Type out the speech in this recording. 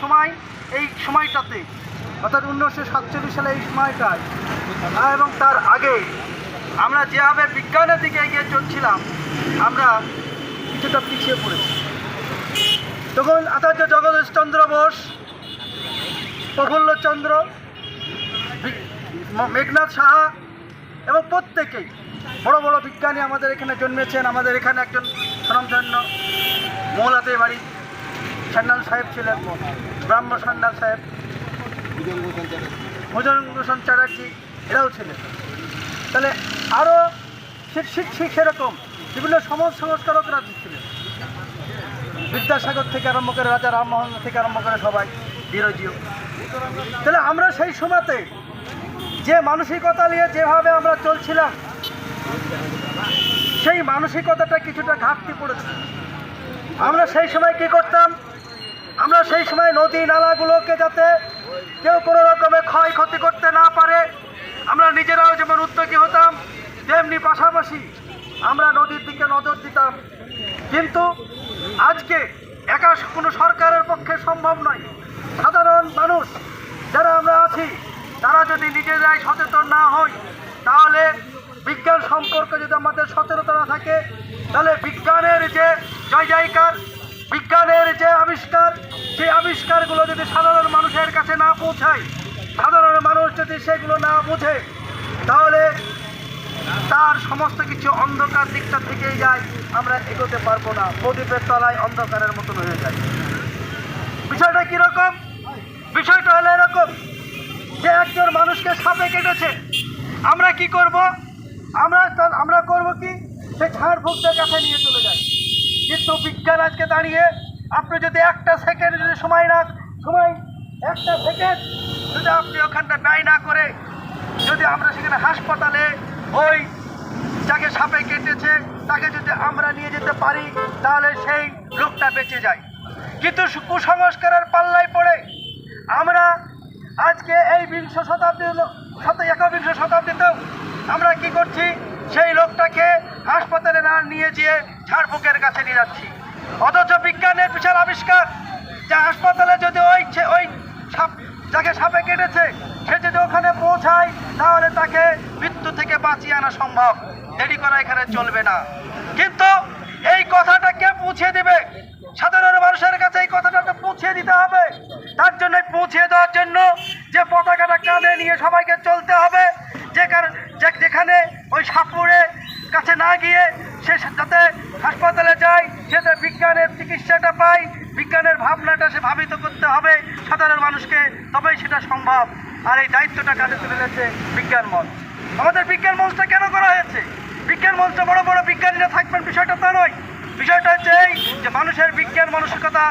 সময়, এই সময়টাতে, অর্থাৎ উনিশশো সাতচল্লিশ সালে এই সময়টায় এবং তার আগে আমরা যেভাবে বিজ্ঞানের দিকে এগিয়ে চলছিলাম, আমরা কিছুটা পিছিয়ে পড়েছি। তখন আচার্য জগদীশচন্দ্র বোস, প্রফুল্লচন্দ্র মেঘনাথ সাহা এবং প্রত্যেকেই বড় বড় বিজ্ঞানী আমাদের এখানে জন্মেছেন, আমাদের এখানে একজন স্বনামধন্য মৌলাতে বাড়ি। সান্যাল সাহেব ছিলেন ব্রাহ্ম সান্যাল সাহেব। ভোজন চ্যাটার্জি, এরাও ছিলেন। তাহলে আরও ঠিক ঠিক সেরকম বিভিন্ন সমাজ সংস্কারকরা ছিলেন। বিদ্যাসাগর থেকে আরম্ভ করে রাজা রামমোহন থেকে আরম্ভ করে সবাই, বিরোধীও। তাহলে আমরা সেই সময়তে যে মানসিকতা নিয়ে যেভাবে আমরা চলছিলাম, সেই মানসিকতাটা কিছুটা ঘাটতি পড়েছে। আমরা সেই সময় কি করতাম? আমরা সেই সময় নদী নালাগুলোকে যাতে কেউ কোনো রকমে ক্ষয়ক্ষতি করতে না পারে, আমরা নিজেরাও যেমন উদ্যোগী হতাম, তেমনি পাশাপাশি আমরা নদীর দিকে নজর দিতাম। কিন্তু আজকে একা কোনো সরকারের পক্ষে সম্ভব নয়। সাধারণ মানুষ যারা আমরা আছি, তারা যদি নিজেরাই সচেতন না হই, তাহলে বিজ্ঞান সম্পর্কে যদি আমাদের সচেতনতা থাকে, তাহলে বিজ্ঞানের যে জয় জয়কার বিজ্ঞানের যে আবিষ্কার, সেই আবিষ্কারগুলো যদি সাধারণ মানুষের কাছে না পৌঁছায়, সাধারণ মানুষ যদি সেগুলো না বোঝে, তাহলে তার সমস্ত কিছু অন্ধকার দিকটা থেকেই যায়, আমরা এগোতে পারব না। প্রদীপের তলায় অন্ধকারের মতন হয়ে যায়। বিষয়টা কীরকম? বিষয়টা হলো এরকম যে একজন মানুষকে সাপে কেটেছে। আমরা কি করব? আমরা আমরা করব কি? সে ঝাড় ফুকদের কাছে নিয়ে চলে যাই কিন্তু বিজ্ঞান আজকে দাঁড়িয়ে। আপনি যদি একটা সেকেন্ড যদি সময় না সময় একটা সেকেন্ড যদি আপনি ওখানটা ব্যয় না করে যদি আমরা সেখানে হাসপাতালে ওই যাকে সাপে কেটেছে, তাকে যদি আমরা নিয়ে যেতে পারি, তাহলে সেই লোকটা বেঁচে যায়। কিন্তু কুসংস্কারের পাল্লায় পড়ে আমরা আজকে এই বিংশ শতাব্দী শত একবিংশ শতাব্দীতেও আমরা কি করছি? সেই লোকটাকে হাসপাতালে না নিয়ে যেয়ে ঝাড়ফুঁকের কাছে নিয়ে যাচ্ছি। অথচ বিজ্ঞানের বিশাল আবিষ্কার, যে হাসপাতালে যদি ওই ওই সাপ, যাকে সাপে কেটেছে, সে যদি ওখানে পৌঁছায়, তাহলে তাকে মৃত্যু থেকে বাঁচিয়ে আনা সম্ভব। দেরি করা এখানে চলবে না। কিন্তু এই কথাটা কে পৌঁছে দেবে। সাধারণ মানুষের কাছে এই কথাটা তো পৌঁছে দিতে হবে তার জন্য পৌঁছে দেওয়ার জন্য যে পতাকাটা কাঁধে নিয়ে সবাইকে চলতে হবে যে কার- যে- যেখানে ওই সাপুরে কাছে না গিয়ে সে যাতে হাসপাতালে যায় সেটা বিজ্ঞানের চিকিৎসাটা পায়, বিজ্ঞানের ভাবনাটা সে ভাবিত করতে হবে, সাধারণ মানুষকে, তবেই সেটা সম্ভব। আর এই দায়িত্বটা কাজে তুলে নিয়েছে বিজ্ঞান মঞ্চ। আমাদের বিজ্ঞান মঞ্চটা কেন করা হয়েছে? বিজ্ঞান মঞ্চে বড় বড় বিজ্ঞানীরা থাকবেন, বিষয়টা তা নয়। বিষয়টা হচ্ছে এই যে মানুষের বিজ্ঞান, মানসিকতা